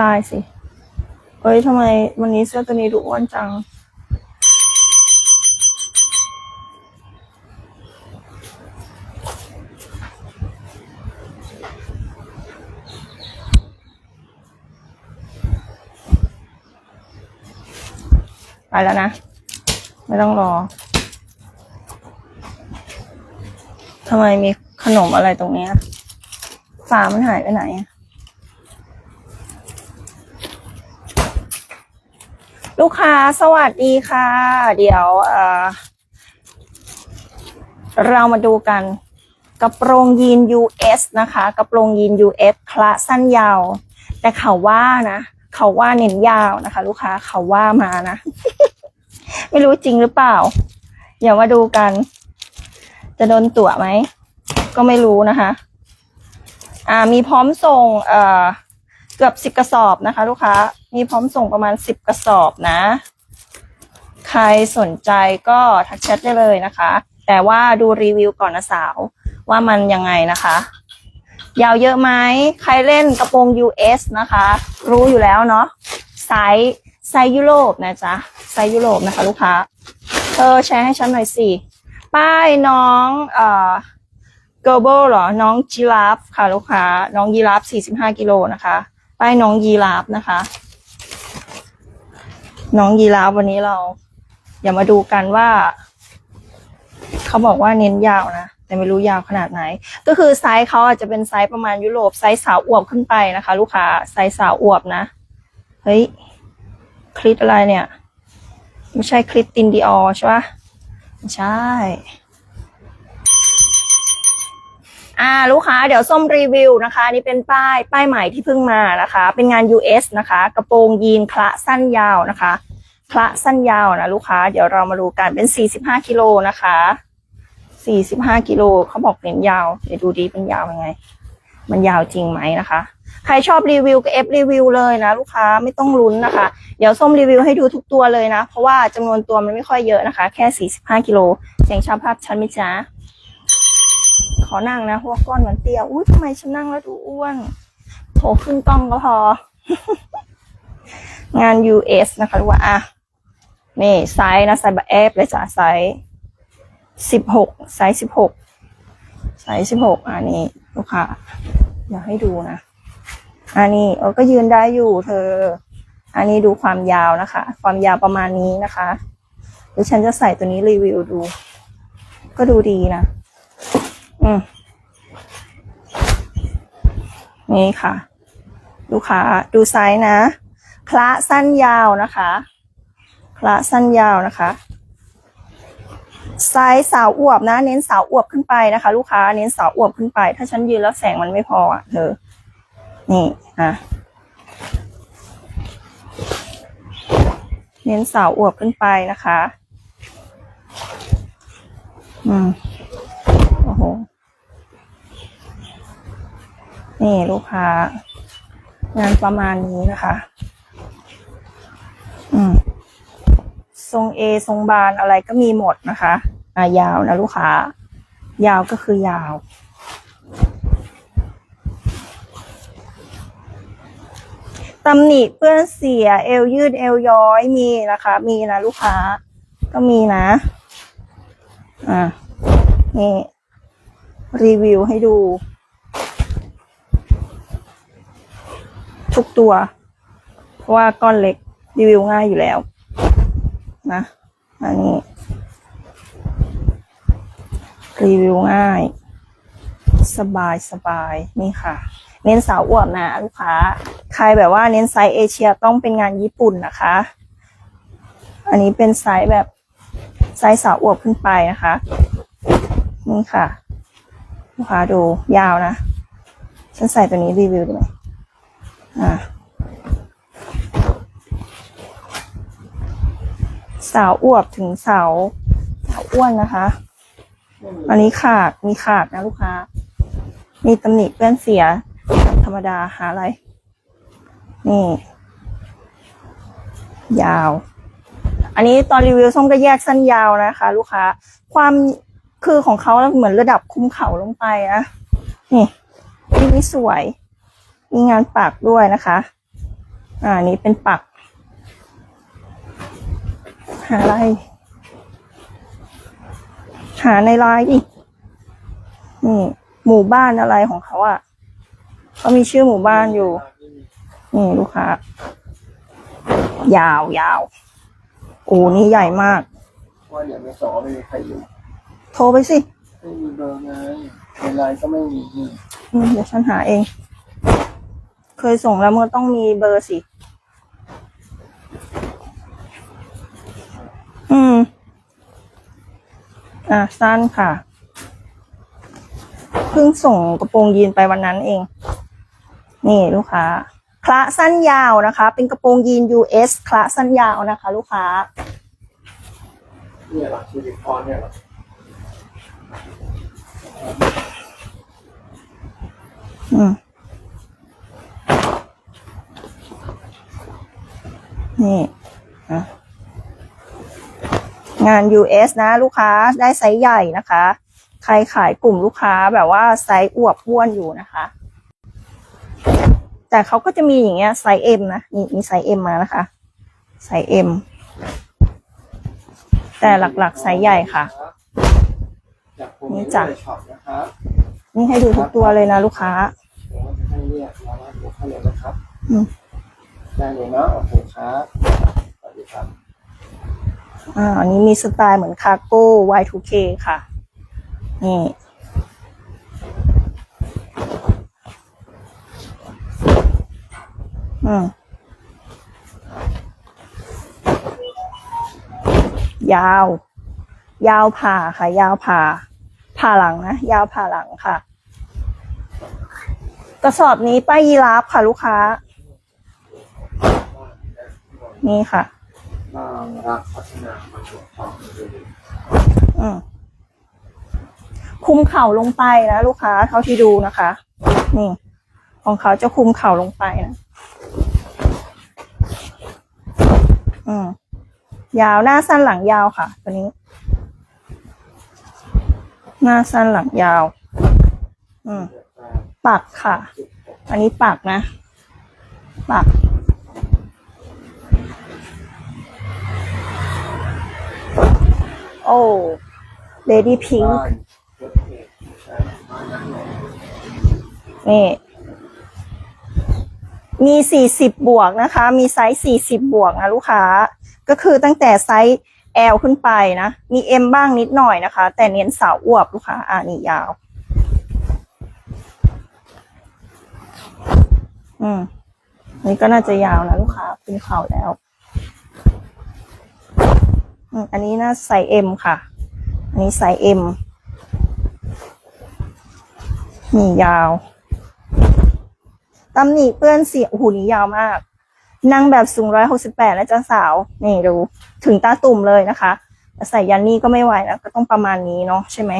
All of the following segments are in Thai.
ลายสิเฮ้ยทำไมวันนี้เสื้อตัวนี้ดูอ้วนจัง ไปแล้วนะ ไม่ต้องรอ ทำไมมีขนมอะไรตรงเนี้ยฝามันหายไปไหนอะ ลูกค้าสวัสดีค่ะ เดี๋ยวเออเรามาดูกัน กระโปรงยีน US นะคะ กระโปรงยีน US คละสั้นยาว แต่เขาว่านะ เขาว่าเน้นยาวนะคะ ลูกค้าเขาว่ามานะ ไม่รู้จริงหรือเปล่า เดี๋ยวมาดูกัน จะโดนตั๋วไหม ก็ไม่รู้นะคะ อ่ามีพร้อมส่ง เอ่อ เกือบสิบกระสอบนะคะ ลูกค้า มีพร้อมส่งประมาณสิบกระสอบนะ ใครสนใจก็ทักแชทได้เลยนะคะ แต่ว่าดูรีวิวก่อนนะสาว ว่ามันยังไงนะคะ ยาวเยอะไหมใครเล่นกระโปรง US นะคะ รู้อยู่แล้วเนาะไซส์ไซส์ยุโรปนะจ๊ะไซส์ยุโรปนะคะ ลูกค้าเออแชร์ให้ฉันหน่อยสิป้ายน้องเอ่อเกอร์เบิลเหรอ น้องจีราฟค่ะลูกค้า น้องยีราฟ45 กิโลนะคะ ป้ายน้องยีราฟนะคะ น้องยีราฟวันนี้เรา อย่ามาดูกันว่า เขาบอกว่าเน้นยาวนะแต่ไม่รู้ยาวขนาดไหน ก็คือไซส์เขาอาจจะเป็นไซส์ประมาณยุโรปไซส์สาวอวบขึ้นไปนะคะ ลูกค้าไซส์สาวอวบนะ เฮ้ยคลิปอะไรเนี่ย ไม่ใช่คลิปตินดีออใช่ปะไม่ใช่ อ่าลูกค้าเดี๋ยวส้มรีวิวนะคะนี่เป็นป้ายป้ายใหม่ที่เพิ่งมานะคะ เป็นงาน US นะคะ กระโปรงยีนคละสั้นยาวนะคะคละสั้นยาวนะลูกค้า เดี๋ยวเรามาดูกันเป็น 45กิโลนะคะ45กิโลเขาบอกเน้นยาวเดี๋ยวดูดีเป็นยาวยังไง มันยาวจริงไหมนะคะ ใครชอบรีวิวก็เอฟรีวิวเลยนะ ลูกค้าไม่ต้องลุ้นนะคะ เดี๋ยวส้มรีวิวให้ดูทุกตัวเลยนะ เพราะว่าจำนวนตัวมันไม่ค่อยเยอะนะคะ แค่ 45กิโลเสียงชาภาพชันไหมจ๊ะ ขอนั่งนะเพราะว่าก้อนมันเตี้ยอุ้ยทำไมฉันนั่งแล้วดูอ้วนโถขึ้นกล้องก็พอ งาน US นะคะดูว่าอะนี่ไซส์นะไซส์แบบเอฟเลยจ้ะไซส์สิบหกไซส์สิบหกไซส์สิบหกอันนี้ลูกค้าอยากให้ดูนะอันนี้เออก็ยืนได้อยู่เธอ อันนี้ดูความยาวนะคะ ความยาวประมาณนี้นะคะเดี๋ยวฉันจะใส่ตัวนี้รีวิวดู ก็ดูดีนะ อืมนี่ค่ะ ลูกค้าดูไซส์นะคละสั้นยาวนะคะคละสั้นยาวนะคะไซส์สาวอวบนะ เน้นสาวอวบขึ้นไปนะคะ ลูกค้าเน้นสาวอวบขึ้นไป ถ้าฉันยืนแล้วแสงมันไม่พออะเธอนี่อะเน้นสาวอวบขึ้นไปนะคะ อืม โห นี่ลูกค้า งานประมาณนี้นะคะ อืม ทรงเอทรงบานอะไรก็มีหมดนะคะ อ่ายาวนะลูกค้า ยาวก็คือยาวตำหนิเปื้อนเสียเอวยืดเอวย้อยมีนะคะ มีนะลูกค้า ก็มีนะ อ่านี่ รีวิวให้ดู ทุกตัว เพราะว่าก้อนเล็กรีวิวง่ายอยู่แล้ว นะอันนี้ รีวิวง่าย สบายสบายนี่ค่ะ เน้นสาวอวบนะ ลูกค้า ใครแบบว่าเน้นไซส์เอเชียต้องเป็นงานญี่ปุ่นนะคะ อันนี้เป็นไซส์แบบไซส์สาวอวบขึ้นไปนะคะ นี่ค่ะ ลูกค้าดูยาวนะ ฉันใส่ตัวนี้รีวิวด้ไหมอ่าสาวอวบถึงสาวสาวอ้วนนะคะ อันนี้ขาดมีขาดนะลูกค้า มีตำหนิเปื้อนเสีย ธรรมดาหาอะไร นี่ ยาว อันนี้ตอนรีวิวส้มก็แยกสั้นยาวนะคะ ลูกค้า ความ คือของเขาเหมือนระดับคุ้มเข่าลงไปนะนี่นี่สวย มีงานปากด้วยนะคะ อ่านี้เป็นปักหาอะไร หาในไลน์ดินี่หมู่บ้านอะไรของเขาอะ่ะเขามีชื่อหมู่บ้านอยู่ นี่ลูกค้ายาวยาวโอ้นี่ใหญ่มากว่าเดี๋ยไม่สองไม่มีใครอยู่ โทรไปสิ ไม่มีเบอร์ไงในไลน์ก็ไม่มีอืมเดี๋ยวฉันหาเอง เคยส่งแล้วมันก็ต้องมีเบอร์สิ อืม อะสั้นค่ะ เพิ่งส่งกระโปรงยีนไปวันนั้นเอง นี่ลูกค้าคละสั้นยาวนะคะ เป็นกระโปรงยีน US คละสั้นยาวนะคะ ลูกค้า เนี่ยหรอซิลิคอนเนี่ยหรอ อืมนี่อะงาน US นะ ลูกค้าได้ไซส์ใหญ่นะคะ ใครขายกลุ่มลูกค้าแบบว่าไซส์อวบอ้วนอยู่นะคะ แต่เขาก็จะมีอย่างเงี้ยไซส์ M นะนี่มีไซส์ M มานะคะ ไซส์ M แต่หลักๆไซส์ใหญ่ค่ะ จากผมนี่จ้ะ ช็อปนะครับนี่ให้ดูทุกตัวเลยนะลูกค้าเดี๋ยวจะให้เรียกรอรับลูกค้าเลยนะครับอืม ได้เลยเนาะโอเคครับสวัสดีครับ อ่าอันนี้มีสไตล์เหมือนคาโก้ Y2K ค่ะ นี่ อืม ยาว ยาวผ่าค่ะ ยาวผ่า ผ่าหลังนะ ยาวผ่าหลังค่ะ กระสอบนี้ป้ายยีราฟค่ะ ลูกค้า นี่ค่ะอืมคุมเข่าลงไปนะลูกค้าเท่าที่ดูนะคะ นี่ ของเขาจะคุมเข่าลงไปนะอืมยาวหน้าสั้นหลังยาวค่ะ ตัวนี้ หน้าสั้นหลังยาว อืมปักค่ะ อันนี้ปักนะปักโอ้เลดี้พิงบ้านรถเมล์นี่ มีสี่สิบบวกนะคะ มีไซส์สี่สิบบวกนะลูกค้า ก็คือตั้งแต่ไซส์ L ขึ้นไปนะ มี M บ้างนิดหน่อยนะคะ แต่เน้นสาวอวบลูกค้าอ่านี่ยาว อืมนี่ก็น่าจะยาวนะลูกค้าเป็นเข่าแล้ว อืมอันนี้น่าไซส์ M ค่ะ อันนี้ไซส์ M นี่ยาวตำหนิเปื้อนเสียโอ้โหนี่ยาวมาก นางแบบสูงร้อยหกสิบแปดและจ้าสาว นี่ดู ถึงตาตุ่มเลยนะคะ ใส่ยันนี่ก็ไม่ไหวนะก็ต้องประมาณนี้เนาะใช่ไหม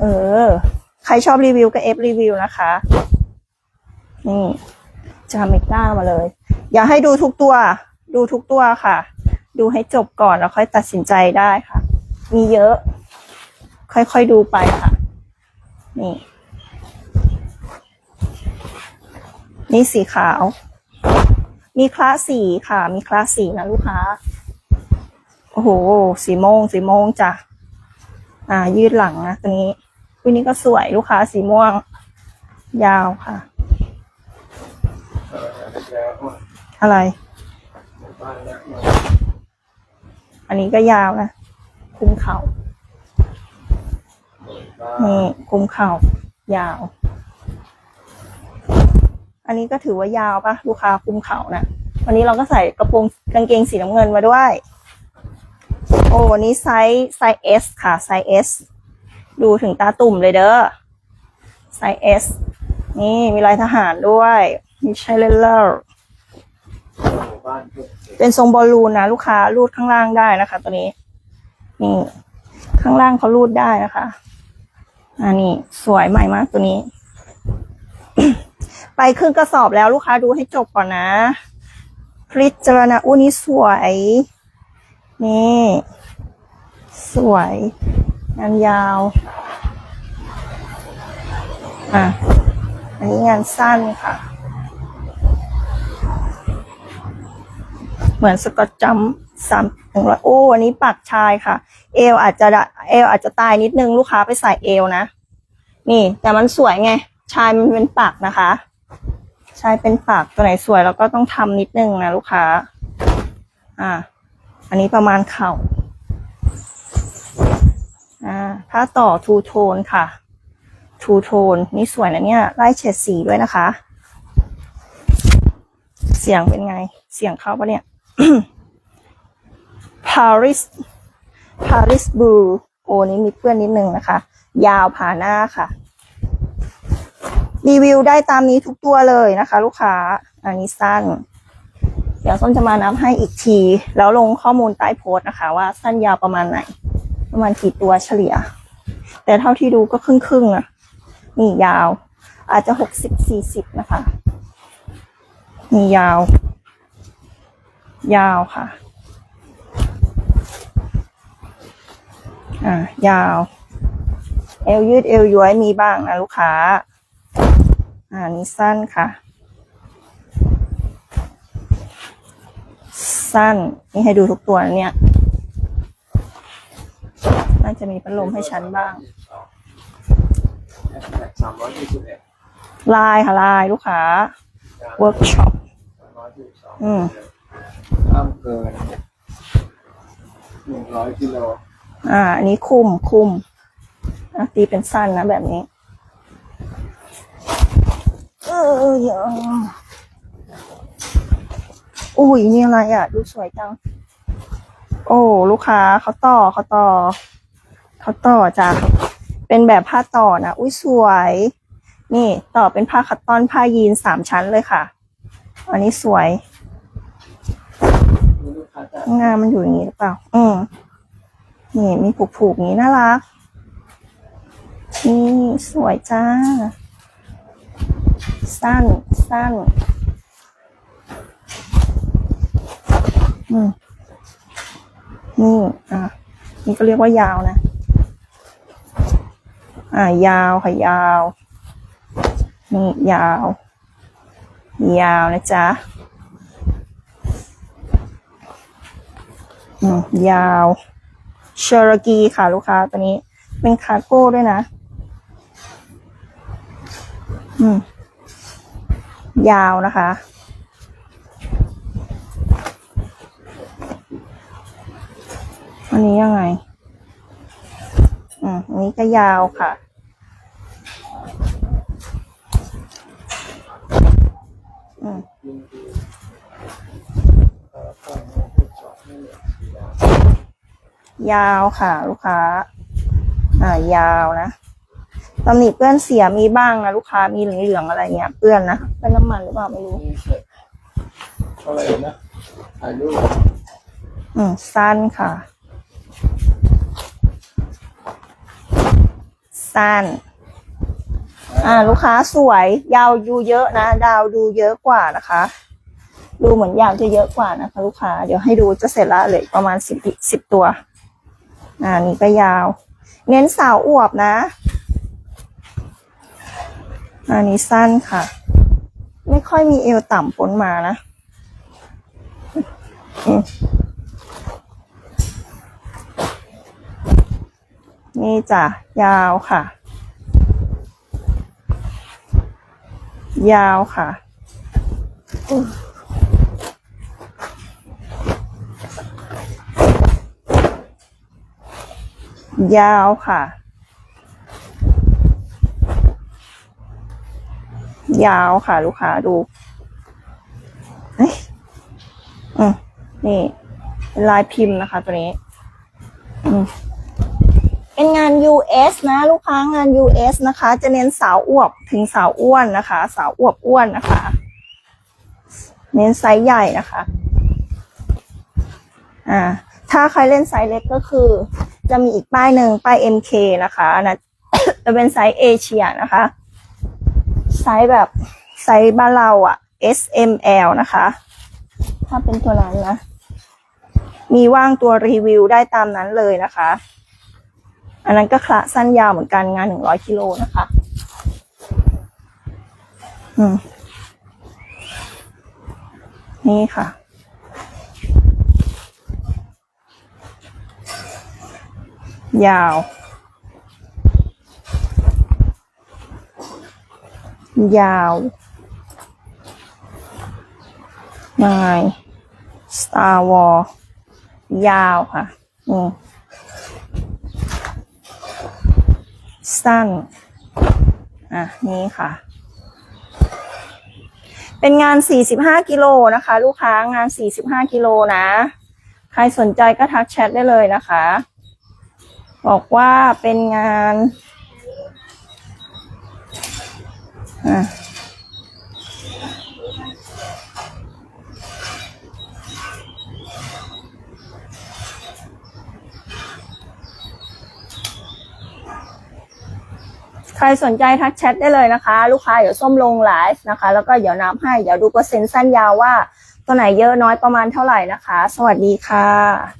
เออ ใครชอบรีวิวก็เอฟรีวิวนะคะ นี่จาเมก้ามาเลย อย่าให้ดูทุกตัว ดูทุกตัวค่ะ ดูให้จบก่อนแล้วค่อยตัดสินใจได้ค่ะ มีเยอะ ค่อยๆดูไปค่ะ นี่ นี่สีขาว มีคลาสสีค่ะ มีคลาสสีนะลูกค้า โอ้โห สีโมงสีโมงจ้ะ อ่า ยืดหลังนะตัวนี้ตัวนี้ก็สวยลูกค้าสีม่วง ยาวค่ะ อะไร อันนี้ก็ยาวนะ คุมเข่าบ้านนี่คุมเข่า ยาว อันนี้ก็ถือว่ายาวปะลูกค้าคุมเข่านะ วันนี้เราก็ใส่กระโปรงกางเกงสีน้ำเงินมาด้วย โอ้วันนี้ไซส์ไซส์ S ค่ะไซส์ S ดูถึงตาตุ่มเลยเด้อไซส์ S นี่มีลายทหารด้วยมีใช้เลเลอร์เป็นทรงบอลลูนนะลูกค้ารูดข้างล่างได้นะคะ ตัวนี้ นี่ ข้างล่างเขารูดได้นะคะอันนี้สวยใหม่มากตัวนี้ ไปครึ่งกระสอบแล้วลูกค้าดูให้จบก่อนนะ พิจารณาอุ้นี้สวย นี่ สวยงานยาว อะ อันนี้งานสั้นค่ะ เหมือนสกอตจัมสามหนึ่งร้อยโอ้อันนี้ปักชายค่ะ เอวอาจจะเอวอาจจะตายนิดนึงลูกค้าไปใส่เอวนะ นี่ แต่มันสวยไง ชายมันเป็นปักนะคะ ชายเป็นปักตัวไหนสวยเราก็ต้องทำนิดนึงนะลูกค้า อ่า อันนี้ประมาณเข่าอ่าผ้าต่อทูโทนค่ะ ทูโทนนี่สวยนะเนี่ยไล่เฉดสีด้วยนะคะ เสียงเป็นไง เสียงเข้าปะเนี่ย Paris Paris Blue โอ้นี่มีเปื้อนนิดนึงนะคะ ยาวผ่าหน้าค่ะ รีวิวได้ตามนี้ทุกตัวเลยนะคะ ลูกค้า อันนี้สั้น เดี๋ยวส้นจะมานับให้อีกที แล้วลงข้อมูลใต้โพสต์นะคะ ว่าสั้นยาวประมาณไหน ประมาณกี่ตัวเฉลี่ย แต่เท่าที่ดูก็ครึ่งครึ่งอะนี่ยาว อาจจะหกสิบสี่สิบนะคะนี่ยาว ยาวค่ะ อ่ายาว เอวยืดเอวย้วยมีบ้างนะลูกค้า อ่านี่สั้นค่ะ สั้น นี่ให้ดูทุกตัวนะเนี่ย น่าจะมีพัดลมให้ฉันบ้างสามร้อยยี่สิบเอ็ดลายค่ะลายลูกค้า เวิร์กช็อปสามร้อยยี่สิบสองอืมห้ามเกินหนึ่งร้อยกิโลอ่า อันนี้คุมคุมอะตีเป็นสั้นนะแบบนี้เออเยอุ้ยนี่อะไรอะ ดูสวยจัง โอ้ ลูกค้าเขาต่อเขาต่อเขาต่อจ้ะเป็นแบบผ้าต่อนะอุ้ยสวย นี่ต่อเป็นผ้าคัตตอนผ้ายีนสามชั้นเลยค่ะ อันนี้สวยงานมันอยู่อย่างนี้หรือเปล่า อืมนี่มีผูกๆอย่างนี้น่ารัก นี่สวยจ้า สั้น สั้นอืมนี่ อะ นี่ก็เรียกว่ายาวนะ อ่ายาวค่ะยาว นี่ยาว ยาวนะจ๊ะ อืม ยาวเชอร์กีค่ะลูกค้าตัวนี้ เป็นคาร์โก้ด้วยนะ อืม ยาวนะคะ อันนี้ยังไง อืมอันนี้ก็ยาวค่ะ อืมยินดีเอ่อข้อมูลที่สองนี่ยาวค่ะ ลูกค้า อ่า ยาวนะ ตำหนิเปื้อนเสียมีบ้างนะลูกค้ามีเหลืองๆอะไรเงี้ยเปื้อนนะเป็นน้ำมันหรือเปล่าไม่รู้นี่เสร็จเท่าไหร่นะถ่ายรูปอืมสั้นค่ะสั้นอ่า ลูกค้าสวยยาวดูเยอะนะ ดาวดูเยอะกว่านะคะ ดูเหมือนยาวจะเยอะกว่านะคะ ลูกค้าเดี๋ยวให้ดูจะเสร็จละเหลยประมาณสิบสิบตัว อ่านี่ก็ยาว เน้นสาวอวบนะ อันนี้สั้นค่ะ ไม่ค่อยมีเอวต่ำปนมานะนี่จ้ะยาวค่ะ ยาวค่ะยาวค่ะ ยาวค่ะ ลูกค้าดูเอ้ยอืมนี่เป็นลายพิมพ์นะคะ ตัวนี้อืมเป็นงาน US นะ ลูกค้างาน US นะคะ จะเน้นสาวอวบถึงสาวอ้วนนะคะ สาวอวบอ้วนนะคะ เน้นไซส์ใหญ่นะคะ อ่า ถ้าใครเล่นไซส์เล็กก็คือ จะมีอีกป้ายหนึ่งป้าย MK นะคะอันนะจะเป็นไซส์เอเชียนะคะ ไซส์แบบไซส์บ้านเราอะ S M L นะคะ ถ้าเป็นตัวนั้นนะ มีว่างตัวรีวิวได้ตามนั้นเลยนะคะ อันนั้นก็คละสั้นยาวเหมือนกันงานหนึ่งร้อยกิโลนะคะ อืม นี่ค่ะยาว ยาวยังไง Star War ยาวค่ะนี่สั้น อะ นี่ค่ะ เป็นงาน 45 กิโลนะคะ ลูกค้างาน 45 กิโลนะ ใครสนใจก็ทักแชทได้เลยนะคะ บอกว่าเป็นงาน อะใครสนใจทักแชทได้เลยนะคะ ลูกค้าเดี๋ยวส้มลงไลฟ์นะคะ แล้วก็เดี๋ยวนับให้เดี๋ยวดูเปอร์เซ็นต์สั้นยาวว่า ตัวไหนเยอะน้อยประมาณเท่าไหร่นะคะ สวัสดีค่ะ